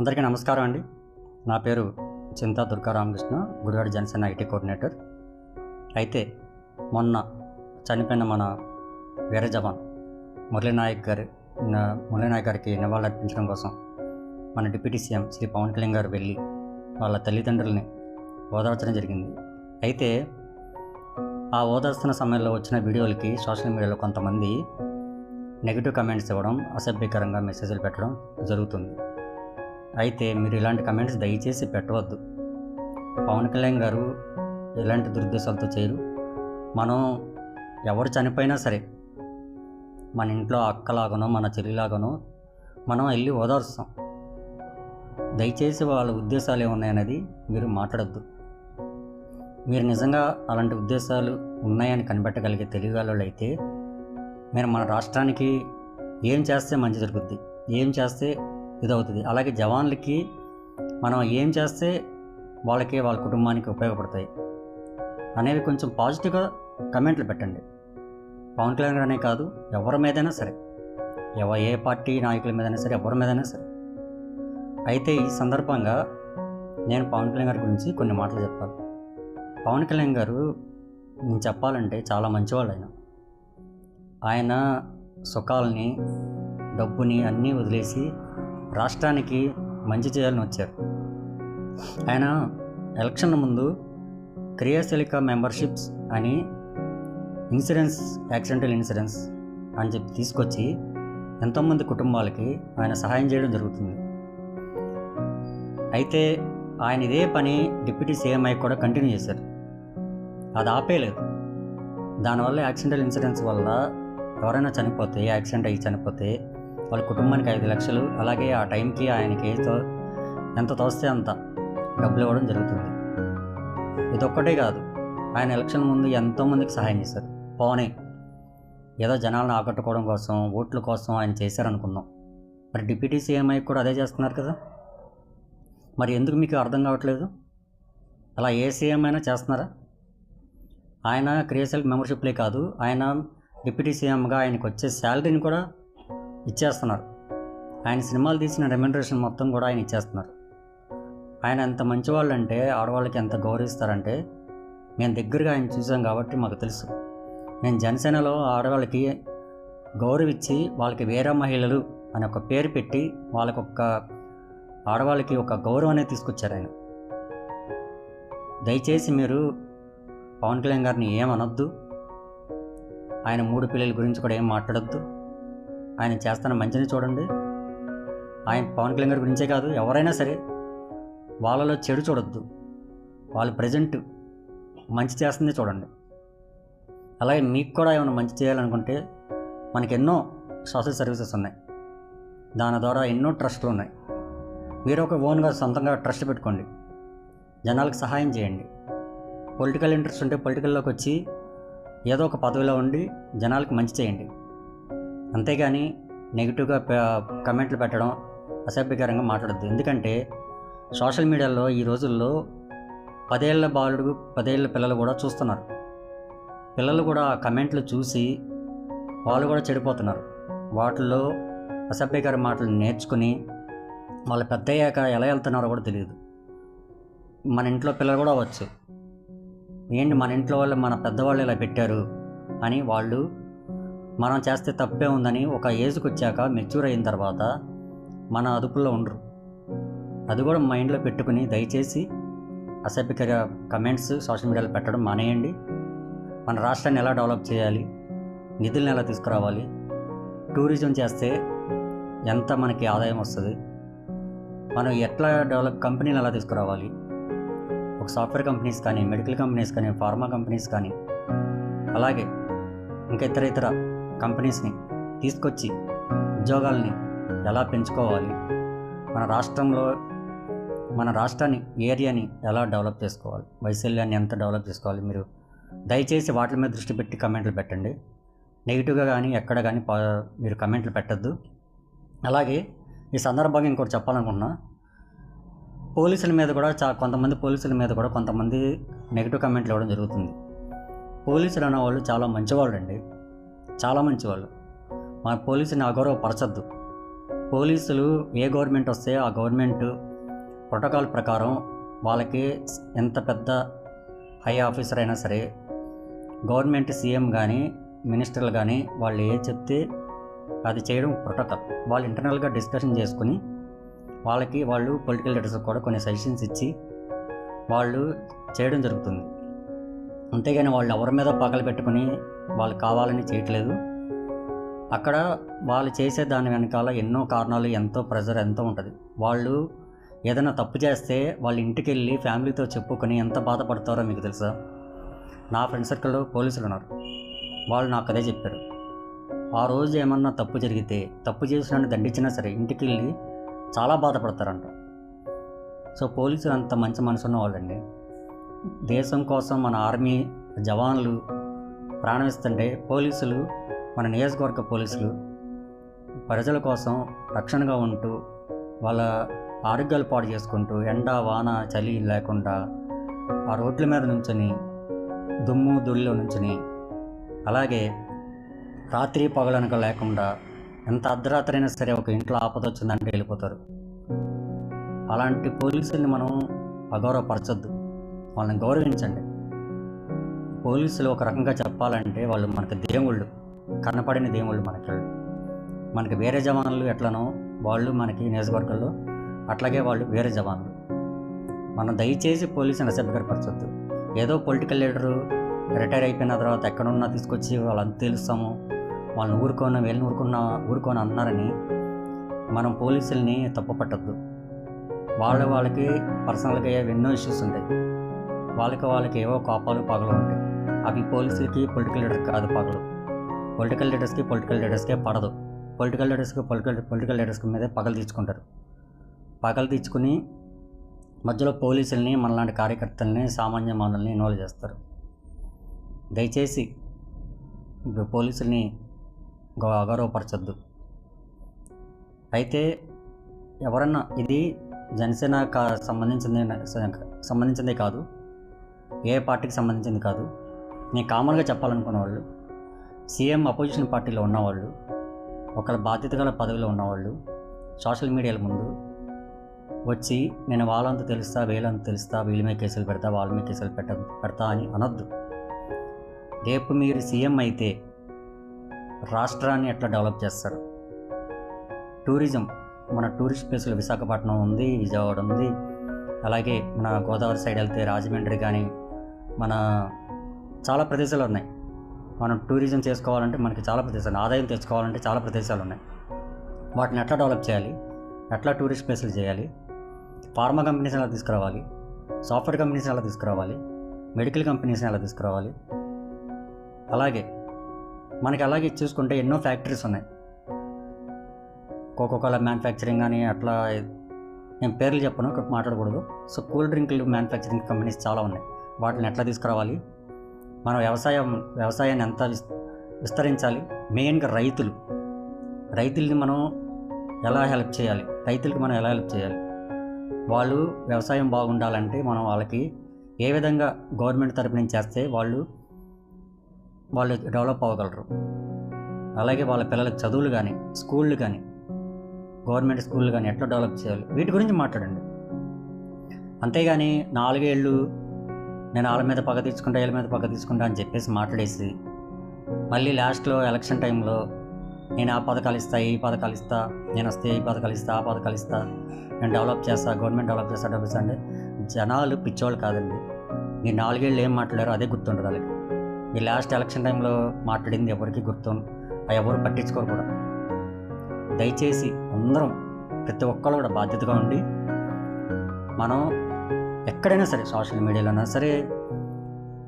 అందరికీ నమస్కారం అండి. నా పేరు చింతా దుర్గారామకృష్ణ గుడివాడ జనసేన ఐటీ కోఆర్డినేటర్. అయితే మొన్న చనిపోయిన మన వీర జవాన్ మురళీనాయక్ గారి నా- మురళీనాయక్ గారికి నివాళులర్పించడం కోసం మన డిప్యూటీ సీఎం శ్రీ పవన్ కళ్యాణ్ గారు వెళ్ళి వాళ్ళ తల్లిదండ్రుల్ని ఓదార్చడం జరిగింది. అయితే ఆ ఓదార్స్తున్న సమయంలో వచ్చిన వీడియోలకి సోషల్ మీడియాలో కొంతమంది నెగిటివ్ కమెంట్స్ ఇవ్వడం అసభ్యకరంగా మెసేజ్లు పెట్టడం జరుగుతుంది. అయితే మీరు ఇలాంటి కమెంట్స్ దయచేసి పెట్టవద్దు. పవన్ కళ్యాణ్ గారు ఎలాంటి దురుద్దేశాలతో చేయరు. మనం ఎవరు చనిపోయినా సరే మన ఇంట్లో అక్కలాగానో మన చెల్లిలాగానో మనం వెళ్ళి ఓదార్స్తాం. దయచేసి వాళ్ళ ఉద్దేశాలు ఏమున్నాయనేది మీరు మాట్లాడద్దు. మీరు నిజంగా అలాంటి ఉద్దేశాలు ఉన్నాయని కనిపెట్టగలిగే తెలియగలవాళ్ళు అయితే మీరు మన రాష్ట్రానికి ఏం చేస్తే మంచి జరుగుద్ది? ఏం చేస్తే ఇదవుతుంది. అలాగే జవాన్లకి మనం ఏం చేస్తే వాళ్ళకి వాళ్ళ కుటుంబానికి ఉపయోగపడతాయి అనేవి కొంచెం పాజిటివ్గా కమెంట్లు పెట్టండి. పవన్ కళ్యాణ్ గారు అనే కాదు ఎవరి మీదైనా సరే. ఎవ ఏ పార్టీ నాయకుల మీదైనా సరే ఎవరి మీదైనా సరే. అయితే ఈ సందర్భంగా నేను పవన్ కళ్యాణ్ గారి గురించి కొన్ని మాటలు చెప్పాలి. పవన్ కళ్యాణ్ గారు నేను చెప్పాలంటే చాలా మంచివాళ్ళు ఆయన ఆయన సుఖాలని డబ్బుని అన్నీ వదిలేసి రాష్ట్రానికి మంచి చేయాలని వచ్చారు. ఆయన ఎలక్షన్ ముందు క్రియాశీలిక మెంబర్షిప్స్ అని ఇన్సూరెన్స్ యాక్సిడెంటల్ ఇన్సూరెన్స్ అని చెప్పి తీసుకొచ్చి ఎంతోమంది కుటుంబాలకి ఆయన సహాయం చేయడం జరుగుతుంది. అయితే ఆయన ఇదే పని డిప్యూటీ సీఎం అయి కూడా కంటిన్యూ చేశారు. అది ఆపేయలేదు. దానివల్ల యాక్సిడెంటల్ ఇన్సూరెన్స్ వల్ల ఎవరైనా చనిపోతే యాక్సిడెంట్ అయ్యి చనిపోతే వాళ్ళ కుటుంబానికి ఐదు లక్షలు అలాగే ఆ టైంకి ఆయనకి తో ఎంత తోస్తే అంత డబ్బులు ఇవ్వడం జరుగుతుంది. ఇదొక్కటే కాదు ఆయన ఎలక్షన్ ముందు ఎంతోమందికి సహాయం చేశారు. పోనే ఏదో జనాలను ఆకట్టుకోవడం కోసం ఓట్ల కోసం ఆయన చేశారనుకుందాం మరి డిప్యూటీ సీఎం అయి కూడా అదే చేస్తున్నారు కదా? మరి ఎందుకు మీకు అర్థం కావట్లేదు? అలా ఏ సీఎం అయినా చేస్తున్నారా? ఆయన క్రియాశీలక మెంబర్షిప్లే కాదు ఆయన డిప్యూటీ సీఎంగా ఆయనకు వచ్చే శాలరీని కూడా ఇచ్చేస్తున్నారు. ఆయన సినిమాలు తీసిన రెమ్యునరేషన్ మొత్తం కూడా ఆయన ఇచ్చేస్తున్నారు. ఆయన ఎంత మంచివాళ్ళు అంటే ఆడవాళ్ళకి ఎంత గౌరవిస్తారంటే మేము దగ్గరగా ఆయన చూసాం కాబట్టి మాకు తెలుసు. నేను జనసేనలో ఆడవాళ్ళకి గౌరవించి వాళ్ళకి వేరే మహిళలు అని ఒక పేరు పెట్టి వాళ్ళకు ఒక ఆడవాళ్ళకి ఒక గౌరవం అనేది తీసుకొచ్చారు ఆయన. దయచేసి మీరు పవన్ కళ్యాణ్ గారిని ఏమనొద్దు. ఆయన మూడు పిల్లల గురించి కూడా ఏం మాట్లాడొద్దు. ఆయన చేస్తున్న మంచిని చూడండి. ఆయన పవన్ కళ్యాణ్ గారి గురించే కాదు ఎవరైనా సరే వాళ్ళలో చెడు చూడొద్దు. వాళ్ళు ప్రజెంట్ మంచి చేస్తుంది చూడండి. అలాగే మీకు కూడా ఏమైనా మంచి చేయాలనుకుంటే మనకి ఎన్నో సోషల్ సర్వీసెస్ ఉన్నాయి. దాని ద్వారా ఎన్నో ట్రస్ట్లు ఉన్నాయి. మీరు ఒక ఓన్గా సొంతంగా ట్రస్ట్ పెట్టుకోండి. జనాలకు సహాయం చేయండి. పొలిటికల్ ఇంట్రెస్ట్ ఉంటే పొలిటికల్లోకి వచ్చి ఏదో ఒక పదవిలో ఉండి జనాలకు మంచి చేయండి. అంతేగాని నెగిటివ్గా కమెంట్లు పెట్టడం అసభ్యకరంగా మాట్లాడద్దు. ఎందుకంటే సోషల్ మీడియాలో ఈ రోజుల్లో పదేళ్ళ బాలుడు పదేళ్ళ పిల్లలు కూడా చూస్తున్నారు. పిల్లలు కూడా ఆ కమెంట్లు చూసి వాళ్ళు కూడా చెడిపోతున్నారు. వాటిల్లో అసభ్యకర మాటలు నేర్చుకుని వాళ్ళు పెద్ద అయ్యాక ఎలా వెళ్తున్నారో కూడా తెలియదు. మన ఇంట్లో పిల్లలు కూడా అవ్వచ్చు. ఏంటి మన ఇంట్లో వాళ్ళు మన పెద్దవాళ్ళు ఇలా పెట్టారు అని వాళ్ళు మనం చేస్తే తప్పే ఉందని ఒక ఏజ్కి వచ్చాక మెచ్యూర్ అయిన తర్వాత మన అదుపులో ఉండరు. అది కూడా మైండ్లో పెట్టుకుని దయచేసి అసభ్యకర కమెంట్స్ సోషల్ మీడియాలో పెట్టడం మానేయండి. మన రాష్ట్రాన్ని ఎలా డెవలప్ చేయాలి? నిధులను ఎలా తీసుకురావాలి? టూరిజం చేస్తే ఎంత మనకి ఆదాయం వస్తుంది? మనం ఎట్లా డెవలప్ కంపెనీలు ఎలా తీసుకురావాలి? ఒక సాఫ్ట్వేర్ కంపెనీస్ కానీ మెడికల్ కంపెనీస్ కానీ ఫార్మా కంపెనీస్ కానీ అలాగే ఇంకా ఇతర ఇతర కంపెనీస్ని తీసుకొచ్చి ఉద్యోగాల్ని ఎలా పెంచుకోవాలి? మన రాష్ట్రంలో మన రాష్ట్రాన్ని ఏరియాని ఎలా డెవలప్ చేసుకోవాలి? వైశల్యాన్ని ఎంత డెవలప్ చేసుకోవాలి? మీరు దయచేసి వాటి మీద దృష్టి పెట్టి కమెంట్లు పెట్టండి. నెగిటివ్గా కానీ ఎక్కడ కానీ పా మీరు కమెంట్లు పెట్టద్దు. అలాగే ఈ సందర్భంగా ఇంకోటి చెప్పాలనుకున్నా పోలీసుల మీద కూడా చా కొంతమంది పోలీసుల మీద కూడా కొంతమంది నెగిటివ్ కమెంట్లు ఇవ్వడం జరుగుతుంది. పోలీసులు అనేవాళ్ళు చాలా మంచివాళ్ళు అండి చాలా మంచివాళ్ళు. మన పోలీసుని అగౌరవపరచద్దు పోలీసులు ఏ గవర్నమెంట్ వస్తే ఆ గవర్నమెంట్ ప్రోటోకాల్ ప్రకారం వాళ్ళకి ఎంత పెద్ద హై ఆఫీసర్ అయినా సరే గవర్నమెంట్ సీఎం కానీ మినిస్టర్లు కానీ వాళ్ళు ఏ చెప్తే అది చేయడం ప్రోటోకాల్. వాళ్ళు ఇంటర్నల్గా డిస్కషన్ చేసుకుని వాళ్ళకి వాళ్ళు పొలిటికల్ లీడర్స్ కూడా కొన్ని సజెషన్స్ ఇచ్చి వాళ్ళు చేయడం జరుగుతుంది. అంతేగాని వాళ్ళు ఎవరి మీద పగలు పెట్టుకుని వాళ్ళు కావాలని చేయట్లేదు. అక్కడ వాళ్ళు చేసే దాని వెనకాల ఎన్నో కారణాలు ఎంతో ప్రెజర్ ఎంతో ఉంటుంది. వాళ్ళు ఏదైనా తప్పు చేస్తే వాళ్ళ ఇంటికి వెళ్ళి ఫ్యామిలీతో చెప్పుకొని ఎంత బాధపడతారో మీకు తెలుసా? నా ఫ్రెండ్ సర్కిల్లో పోలీసులు ఉన్నారు. వాళ్ళు నాకు అదే చెప్పారు. ఆ రోజు ఏమన్నా తప్పు జరిగితే తప్పు చేసిన దండించినా సరే ఇంటికి వెళ్ళి చాలా బాధపడతారంట. సో పోలీసులు అంత మంచి మనసు ఉన్న వాళ్ళండి. దేశం కోసం మన ఆర్మీ జవాన్లు ప్రాణమిస్తుంటే పోలీసులు మన నియోజకవర్గ పోలీసులు ప్రజల కోసం రక్షణగా ఉంటూ వాళ్ళ ఆరోగ్యాలు పాడు చేసుకుంటూ ఎండ వాన చలి లేకుండా ఆ రోడ్ల మీద నుంచొని దుమ్ము ధూళిలో నుంచొని అలాగే రాత్రి పగలనక లేకుండా ఎంత అర్ధరాత్రి అయినా సరే ఒక ఇంట్లో ఆపద వచ్చిందంటే వెళ్ళిపోతారు. అలాంటి పోలీసుల్ని మనం అగౌరవపరచొద్దు. వాళ్ళని గౌరవించండి. పోలీసులు ఒక రకంగా చెప్పాలంటే వాళ్ళు మనకు దేవుళ్ళు కనపడిన దేవుళ్ళు మనకి. మనకి వేరే జవాన్లు ఎట్లనో వాళ్ళు మనకి నియోజకవర్గంలో అట్లాగే వాళ్ళు వేరే జవాన్లు. మనం దయచేసి పోలీసుని అసభ్యకరపరచొద్దు ఏదో పొలిటికల్ లీడరు రిటైర్ అయిపోయిన తర్వాత ఎక్కడున్నా తీసుకొచ్చి వాళ్ళని తెలుస్తాము వాళ్ళని ఊరుకొని వీళ్ళని ఊరుకున్న ఊరుకొని అన్నారని మనం పోలీసుల్ని తప్పు పట్టద్దు. వాళ్ళ వాళ్ళకి పర్సనల్గా ఎన్నో ఇష్యూస్ ఉంటాయి. వాళ్ళకి వాళ్ళకి ఏవో కోపాలు పగలు ఉంటాయి. అవి పోలీసులకి పొలిటికల్ లీడర్ కాదు పగలు. పొలిటికల్ లీడర్స్కి పొలిటికల్ లీడర్స్కే పడదు. పొలిటికల్ లీడర్స్కి పొలిటికల్ పొలిటికల్ లీడర్స్కి మీదే పగలు తీర్చుకుంటారు. పగలు తీర్చుకుని మధ్యలో పోలీసుల్ని మనలాంటి కార్యకర్తల్ని సామాన్య మానవుల్ని ఇన్వాల్వ్ చేస్తారు. దయచేసి పోలీసుల్ని గౌరవపరచొద్దు అయితే ఎవరన్నా ఇది జనసేన కా సంబంధించింది సంబంధించిందే కాదు. ఏ పార్టీకి సంబంధించింది కాదు. నేను కామన్గా చెప్పాలనుకున్న వాళ్ళు సీఎం అపోజిషన్ పార్టీలో ఉన్నవాళ్ళు ఒకళ్ళ బాధ్యత గల పదవిలో ఉన్నవాళ్ళు సోషల్ మీడియాల ముందు వచ్చి నేను వాళ్ళంతా తెలుస్తా వీళ్ళంతా తెలుస్తా వీళ్ళ మీద కేసులు పెడతా వాళ్ళ మీద కేసులు పెట్ట పెడతా అని అనొద్దు. రేపు మీరు సీఎం అయితే రాష్ట్రాన్ని ఎట్లా డెవలప్ చేస్తారు? టూరిజం మన టూరిస్ట్ ప్లేసులు విశాఖపట్నం ఉంది విజయవాడ ఉంది అలాగే మన గోదావరి సైడ్ వెళ్తే రాజమండ్రి కానీ మన చాలా ప్రదేశాలు ఉన్నాయి. మనం టూరిజం చేసుకోవాలంటే మనకి చాలా ప్రదేశాలు ఆదాయం తెచ్చుకోవాలంటే చాలా ప్రదేశాలు ఉన్నాయి. వాటిని ఎట్లా డెవలప్ చేయాలి? ఎట్లా టూరిస్ట్ ప్లేసులు చేయాలి? ఫార్మా కంపెనీస్ ఎలా తీసుకురావాలి? సాఫ్ట్వేర్ కంపెనీస్ ఎలా తీసుకురావాలి? మెడికల్ కంపెనీస్ని ఎలా తీసుకురావాలి? అలాగే మనకి అలాగే చూసుకుంటే ఎన్నో ఫ్యాక్టరీస్ ఉన్నాయి. కోకోకోలా మ్యానుఫ్యాక్చరింగ్ అని అట్లా నేను పేర్లు చెప్పను మాట్లాడకూడదు. సో కూల్ డ్రింక్లు మ్యానుఫ్యాక్చరింగ్ కంపెనీస్ చాలా ఉన్నాయి. వాటిని ఎట్లా తీసుకురావాలి? మన వ్యవసాయం వ్యవసాయాన్ని ఎంత విస్తరించాలి? మెయిన్గా రైతులు. రైతుల్ని మనం ఎలా హెల్ప్ చేయాలి? రైతులకి మనం ఎలా హెల్ప్ చేయాలి? వాళ్ళు వ్యవసాయం బాగుండాలంటే మనం వాళ్ళకి ఏ విధంగా గవర్నమెంట్ తరపు నుంచి చేస్తే వాళ్ళు వాళ్ళు డెవలప్ అవ్వగలరు. అలాగే వాళ్ళ పిల్లలకు చదువులు కానీ స్కూళ్ళు కానీ గవర్నమెంట్ స్కూళ్ళు కానీ ఎట్లా డెవలప్ చేయాలి? వీటి గురించి మాట్లాడండి. అంతేగాని నాలుగేళ్ళు నేను వాళ్ళ మీద పగ తీసుకుంటా వీళ్ళ మీద పగ తీసుకుంటా అని చెప్పేసి మాట్లాడేసి మళ్ళీ లాస్ట్లో ఎలక్షన్ టైంలో నేను ఆ పథకాలు ఇస్తా ఈ పథకాలు ఇస్తా నేను వస్తే ఈ పథకాలు ఇస్తా ఆ పథకాలు ఇస్తా నేను డెవలప్ చేస్తా గవర్నమెంట్ డెవలప్ చేస్తా డెవలప్ చేస్తా అంటే జనాలు పిచ్చోళ్ళు కాదండి. మీరు నాలుగేళ్ళు ఏం మాట్లాడారో అదే గుర్తుంటుంది వాళ్ళకి. ఈ లాస్ట్ ఎలక్షన్ టైంలో మాట్లాడింది ఎవరికి గుర్తు ఎవరు పట్టించుకోరు కూడా. దయచేసి అందరం ప్రతి ఒక్కరు కూడా బాధ్యతగా ఉండి మనం ఎక్కడైనా సరే సోషల్ మీడియాలోనా సరే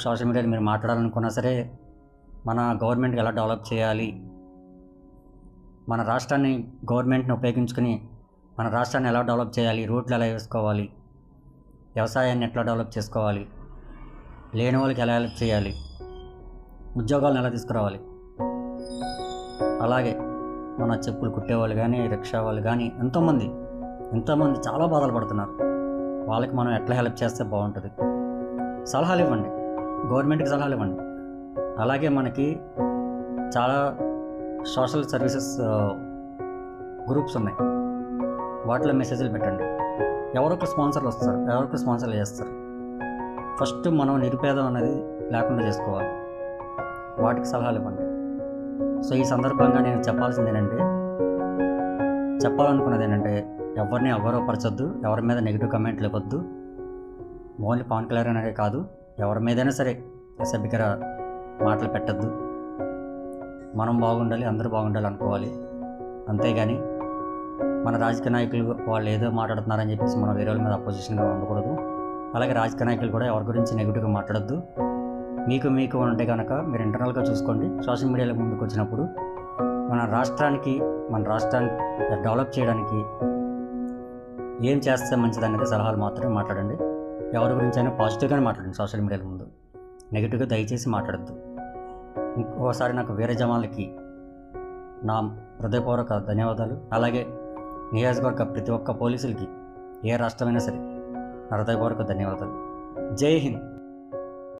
సోషల్ మీడియాలో మీరు మాట్లాడాలనుకున్నా సరే మన గవర్నమెంట్ ఎలా డెవలప్ చేయాలి? మన రాష్ట్రాన్ని గవర్నమెంట్ని ఉపయోగించుకుని మన రాష్ట్రాన్ని ఎలా డెవలప్ చేయాలి? రోడ్లు ఎలా వేసుకోవాలి? వ్యవసాయాన్ని ఎట్లా డెవలప్ చేసుకోవాలి? లేని వాళ్ళకి ఎలా హెల్ప్ చేయాలి? ఉద్యోగాలను ఎలా తీసుకురావాలి? అలాగే మన చెప్పులు కుట్టేవాళ్ళు కానీ రిక్షా వాళ్ళు కానీ ఎంతోమంది ఎంతోమంది చాలా బాధలు పడుతున్నారు. వాళ్ళకి మనం ఎట్లా హెల్ప్ చేస్తే బాగుంటుంది? సలహాలు ఇవ్వండి గవర్నమెంట్కి సలహాలు ఇవ్వండి అలాగే మనకి చాలా సోషల్ సర్వీసెస్ గ్రూప్స్ ఉన్నాయి. వాటిలో మెసేజ్లు పెట్టండి. ఎవరొక స్పాన్సర్లు వస్తారు. ఎవరొక స్పాన్సర్లు చేస్తారు. ఫస్ట్ మనం నిరుపేదం అనేది లేకుండా చేసుకోవాలి. వాటికి సలహాలు ఇవ్వండి సో ఈ సందర్భంగా నేను చెప్పాల్సింది ఏంటంటే చెప్పాలనుకున్నది ఏంటంటే ఎవరిని అగౌరవపరచొద్దు ఎవరి మీద నెగిటివ్ కమెంట్లు ఇవ్వద్దు ఓన్లీ పవన్ కళ్యాణ్ అనే కాదు ఎవరి మీదైనా సరే అసభ్యకర మాటలు పెట్టద్దు. మనం బాగుండాలి అందరూ బాగుండాలి అనుకోవాలి. అంతేగాని మన రాజకీయ నాయకులు వాళ్ళు ఏదో మాట్లాడుతున్నారని చెప్పేసి మనం వేరే వాళ్ళ మీద అపోజిషన్గా ఉండకూడదు. అలాగే రాజకీయ నాయకులు కూడా ఎవరి గురించి నెగిటివ్గా మాట్లాడద్దు. మీకు మీకు ఉంటే కనుక మీరు ఇంటర్నల్గా చూసుకోండి. సోషల్ మీడియాలో ముందుకు వచ్చినప్పుడు మన రాష్ట్రానికి మన రాష్ట్రాన్ని డెవలప్ చేయడానికి ఏం చేస్తే మంచిది అనేది సలహాలు మాత్రమే మాట్లాడండి. ఎవరి గురించి అయినా పాజిటివ్గానే మాట్లాడండి సోషల్ మీడియాల ముందు. నెగిటివ్గా దయచేసి మాట్లాడద్దు. ఇంకోసారి నాకు వేరే జమాలకి నా హృదయపూర్వక ధన్యవాదాలు. అలాగే నియోజకవర్గ ప్రతి ఒక్క పోలీసులకి ఏ రాష్ట్రమైనా సరే నా హృదయపూర్వక ధన్యవాదాలు. జై హింద్.